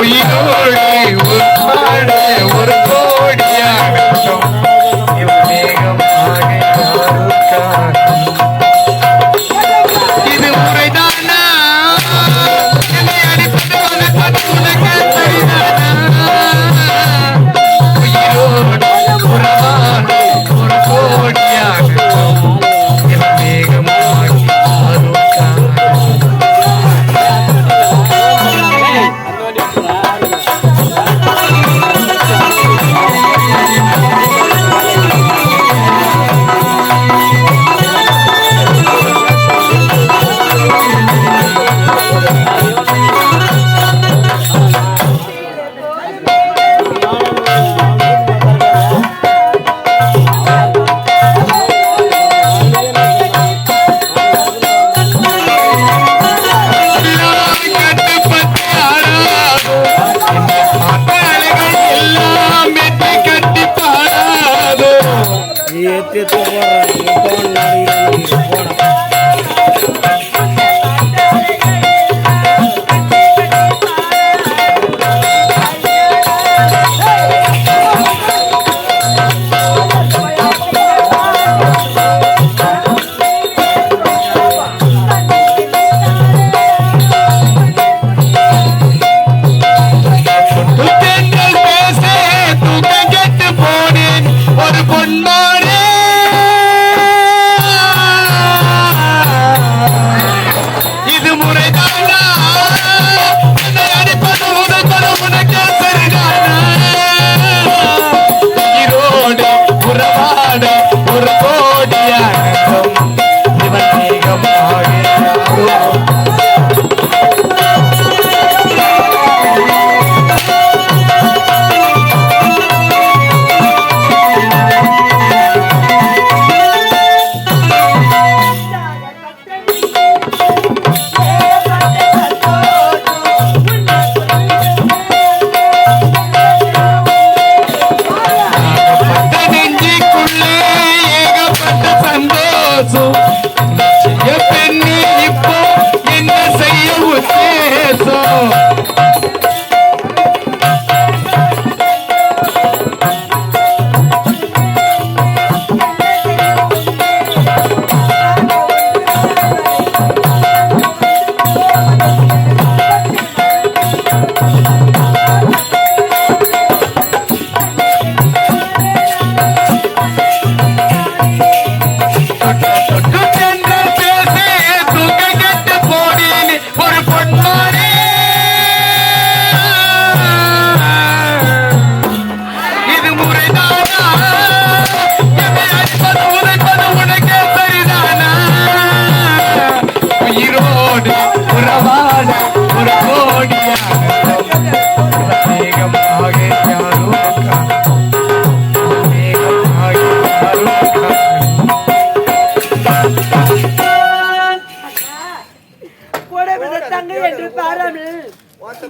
உயிரோடு உட்பாடு ஒரு கோடி.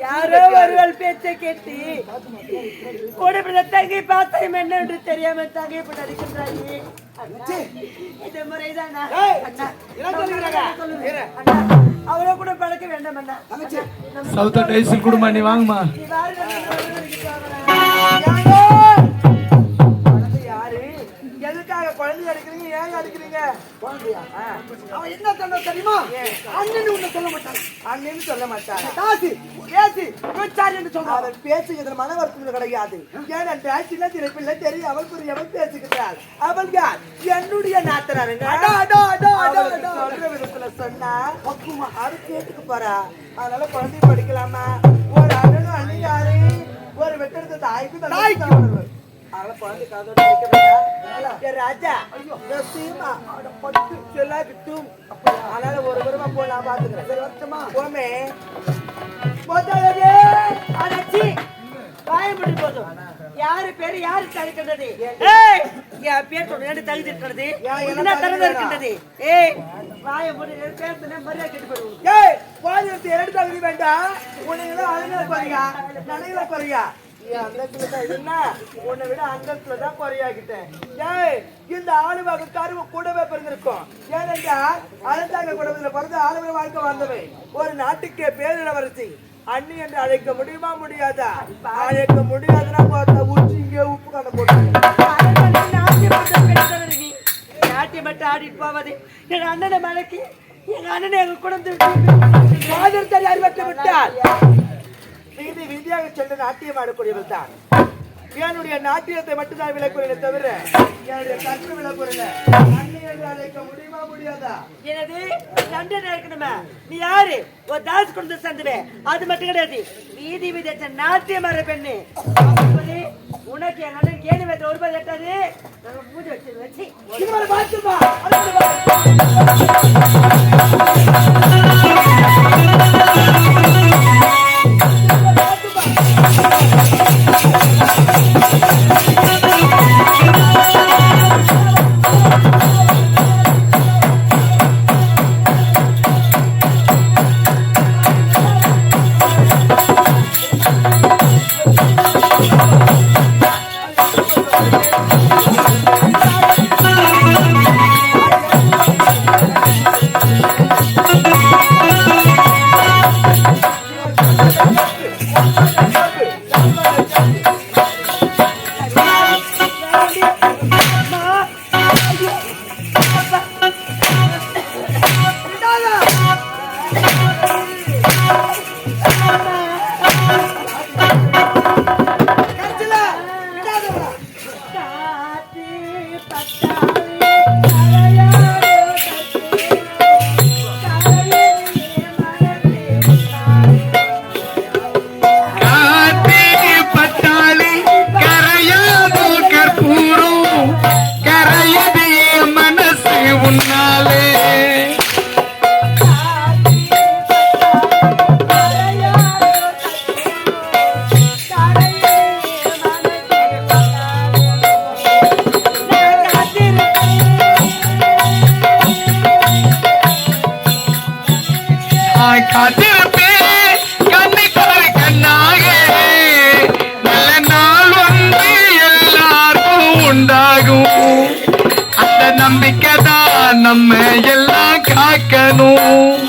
யாரோ ஒருவள் பேச்சை கேட்டு கூடவிட தங்கை பார்த்தம் என்ன என்று தெரியாமல் தங்கை போட்டு அடிக்கின்றாயே இது முறைதானா? அவரை கூட பழக்க வேண்டாம் அண்ணா. சவுத்த டைசில் குடும்பம் நீ வாங்கம்மா. எதுக்காக குழந்தை அடிக்கிறீங்க ஏன் அடிக்கிறீங்க? குழந்தையா? அவன் என்ன சொன்ன தெரியுமா? அண்ணன் உன்னை சொல்ல மாட்டான். அண்ணன் சொல்ல மாட்டான் காசு பேசி பேச்சாரு என்று சொல்றான். அவன் பேசுகிற மன வருத்தம் கிடையாது. ஏனென்றால் சின்ன சின்ன பிள்ளை தெரியும் அவள் புரியவள் பேசுகிறாள் அவள் யார்? என்னுடைய நாத்தனாருங்க. சொல்ற விதத்துல சொன்னா பக்குவமா. அது கேட்டுக்கு போறா. அதனால குழந்தை படிக்கலாமா? ஒரு அண்ணனும் அண்ணன் யாரு ஒரு வெட்டெடுத்த தாய்க்கு தாய்க்கு. ராஜா சீமா பட்டு செல்லாக்கிட்டும் அதனால ஒரு வருமா போ நான் பாத்துக்கிறேன் சரி வருஷமா போமே. முதலே அடச்சி வாயப்படி போதும். யாரு பேரு யாரு தடுக்கின்றது என் பேர் தகுதி இருக்கிறது என்ன தகுதி இருக்கின்றது ஏய் வாய முடி பேசுன மரியாதை கெட்டு போடுவோம் ஏய் வாயத்தை எடுத்து தகுதி வேண்டாம் உன்னை அழகா குறையா நனையில குறையா என்ன உன்னை விட அந்தத்துல தான் குறையாகிட்டேன் ஏய் இந்த ஆளுவாக கருவு கூடவே பிறந்திருக்கும். ஏனென்றால் அரசாங்க குடும்பத்தில் பிறந்து ஆளுமை வாழ்க்கை வாழ்ந்தவை. ஒரு நாட்டுக்கே பேரிடவரசி அண்ணி என்று அழைக்க முடியுமா முடியாதா? அழைக்க முடியாதுன்னா பார்த்தா உச்சி இங்கே உப்பு கண்ண போட்டு நாட்டியமட்டு ஆடிட்டு போவது. என் அண்ணனை மலைக்கு எங்க அண்ணனை எங்க குழந்தை மாதிரி தறி நீதி விதியாக சென்று நாட்டியம் ஆடக்கூடியவர் தான். என்னுடைய நாட்டியத்தை மட்டும்தான் விளக்குறேன் தவிர என்னுடைய கற்று என்று அழைக்க முடியுமா முடியாதா? எனது சண்டை இருக்கணுமா? நீ யாரு? ஒரு தாஸ் குழந்தை சந்தவே அது மட்டும் கிடையாது. வீதி விதச்ச நாட்டியம் பெண்ணு. உனக்கு எங்க அண்ணன் கேள்வி வைத்த ஒரு எட்டாது? பூஜை வச்சு வச்சு. மாதிரி பார்த்துப்பா நம்பிக்கை தான் நம்ம எல்லாம் காக்கணும்.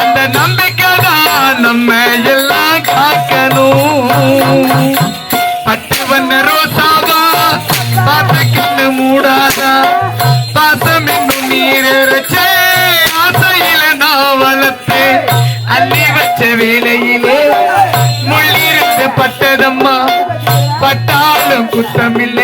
அந்த நம்பிக்கை தான் நம்ம எல்லாம் காக்கணும். பட்டு வந்த ரோசாவா பார்த்த கண்ணு மூடாதா. பாசம் என்னும் நீரச்சே ஆசையில நான் வளர்த்தேன். அள்ளி வச்ச வேலையிலே முள்ளிருந்து பட்டதம்மா. பட்டாலும் குத்தமில்லை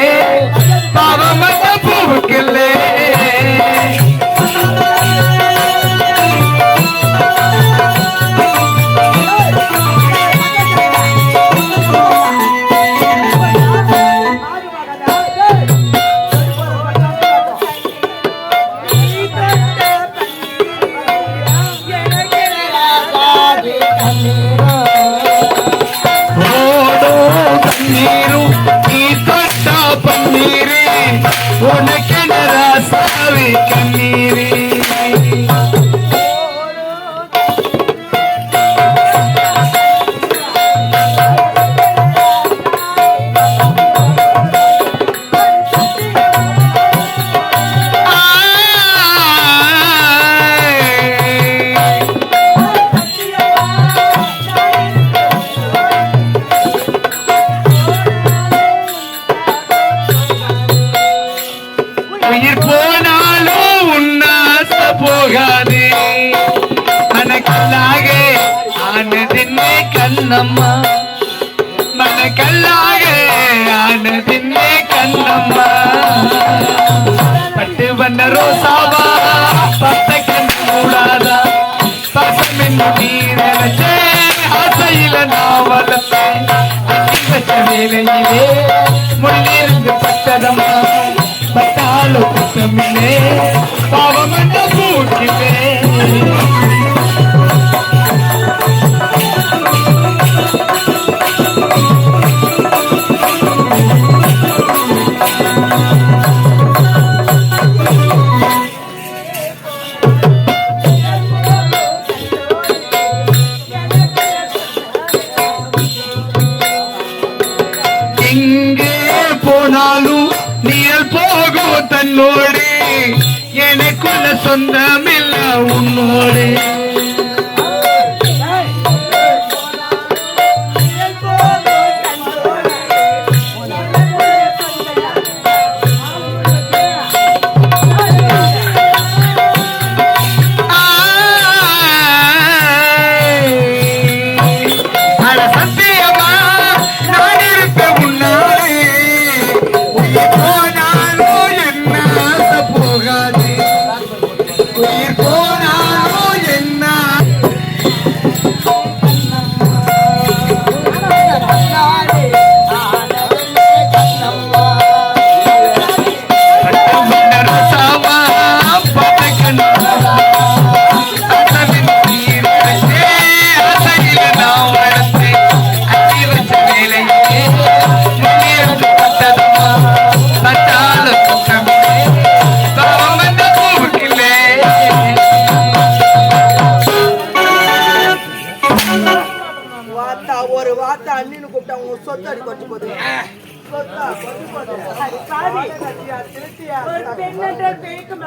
உனக்கென ராசாவே கண்ணீரே போகாது மனக்கல்லாக ஆனதின்னே கண்ணம்மா மனக்கல்லாக ஆனதின்னே கண்ணம்மா பட்டு வண்ண ரோசாவா பத்த கண்ணு மூடாதா. பசம் நீரே ஆசையில நான் வளர்த்தேன். வேலையிலே முள்ளிருந்து பட்டதம்மா. பட்டாலும் பாவம் போனாலும் நீர் போகும் தன்னோடு. சொந்தமில்ல உன்னோடு.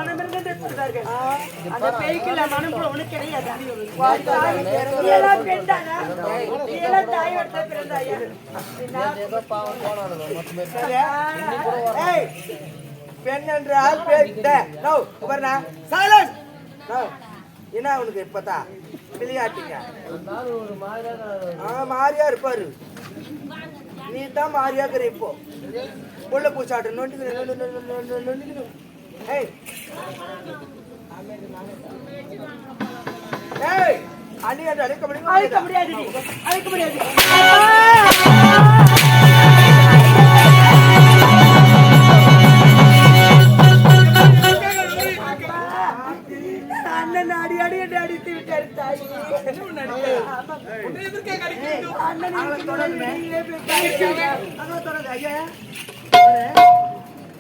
அந்த கிடையாது பெண் பிறந்தாயா பெண் என்றால் என்ன அவனுக்கு இப்பதான் விளையாட்டுங்க ஆ மாறியா இருப்பாரு. நீ தான் மாறியா இருக்கிற இப்போ. உள்ள பூச்சாட்டு. நோண்டிக்கிறேன் அழைக்க அழைக்க முடியுமா? முடியாது. அழைக்க முடியாது அண்ணன் தொடருது, ஐயா.